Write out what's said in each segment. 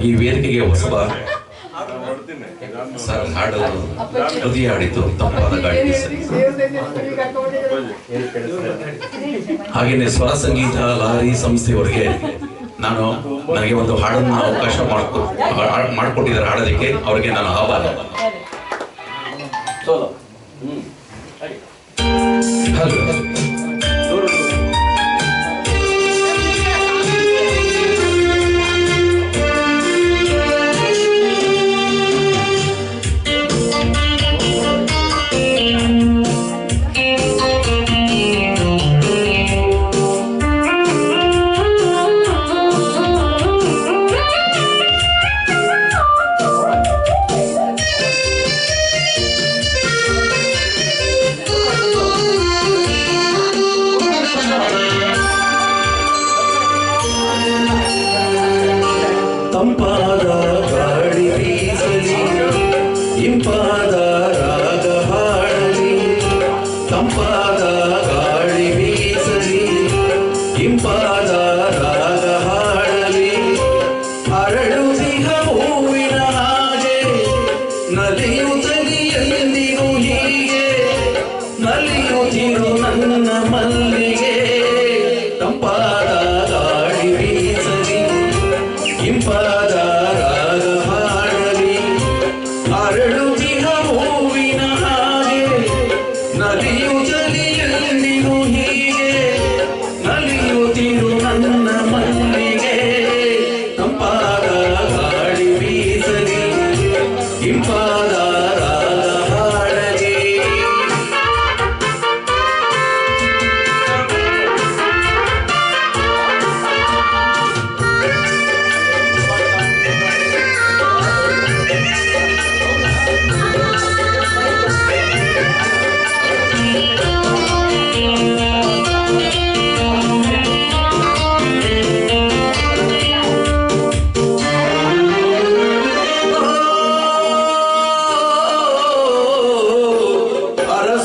ಈ ವೇದಿಕೆಗೆ ಹೊಸಬ ಸರ್ ಹಾಡು ಹೃದಯ ಹಾಡಿತು ತಂಪಾದ ಗಾಳಿ ಹಾಗೇನೆ ಸ್ವರ ಸಂಗೀತ ಲಹರಿ ಸಂಸ್ಥೆಯವರಿಗೆ ನಾನು ನನಗೆ ಒಂದು ಹಾಡನ್ನ ಅವಕಾಶ ಮಾಡ್ಕೊ ಮಾಡ್ಕೊಟ್ಟಿದ್ದಾರೆ ಹಾಡೋದಕ್ಕೆ ಅವರಿಗೆ ನಾನು ಆಭಾರ ತಂಪಾದ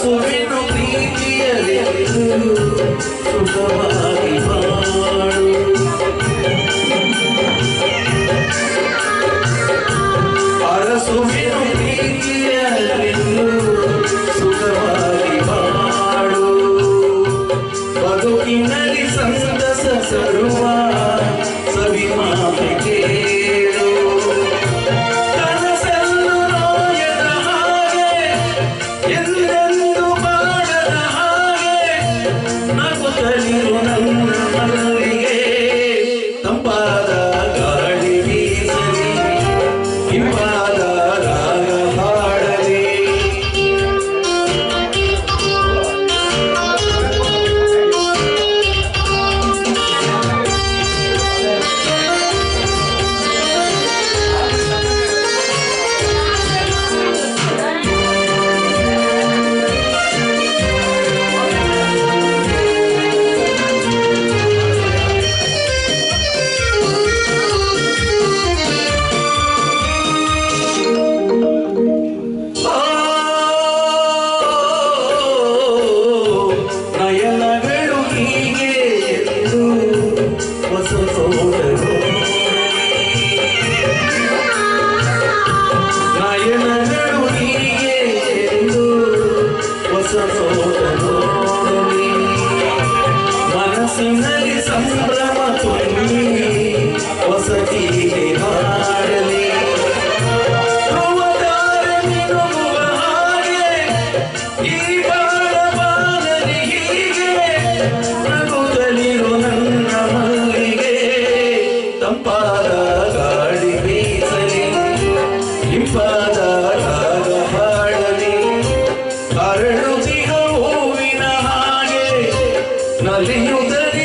ಅರಸುವೆನು ಪ್ರೀತಿಯಲ್ಲಿ ಸುಖವಾಗಿ ಬಾಳು. ಅರಸುವೆನು ಪ್ರೀತಿಯಲ್ಲಿ ಸುಖವಾಗಿ ಬಾಳು. ಬದುಕಿನಲ್ಲಿ ಸಂತಸ ತರುವ ಬಾಳಲಿ ಹೀಗೆ ನಗುತ್ತಲಿರು ನನ್ನ ಮಲ್ಲಿಗೆ. ತಂಪಾದ ಗಾಳಿ ಬೀಸಲಿ, ಇಂಪಾದ ರಾಗ ಹಾಡಲಿ. ಅರಳುತ್ತಿಹ ಹೂವಿನ ಹಾಗೆ, ನಲಿಯುತ್ತಲಿ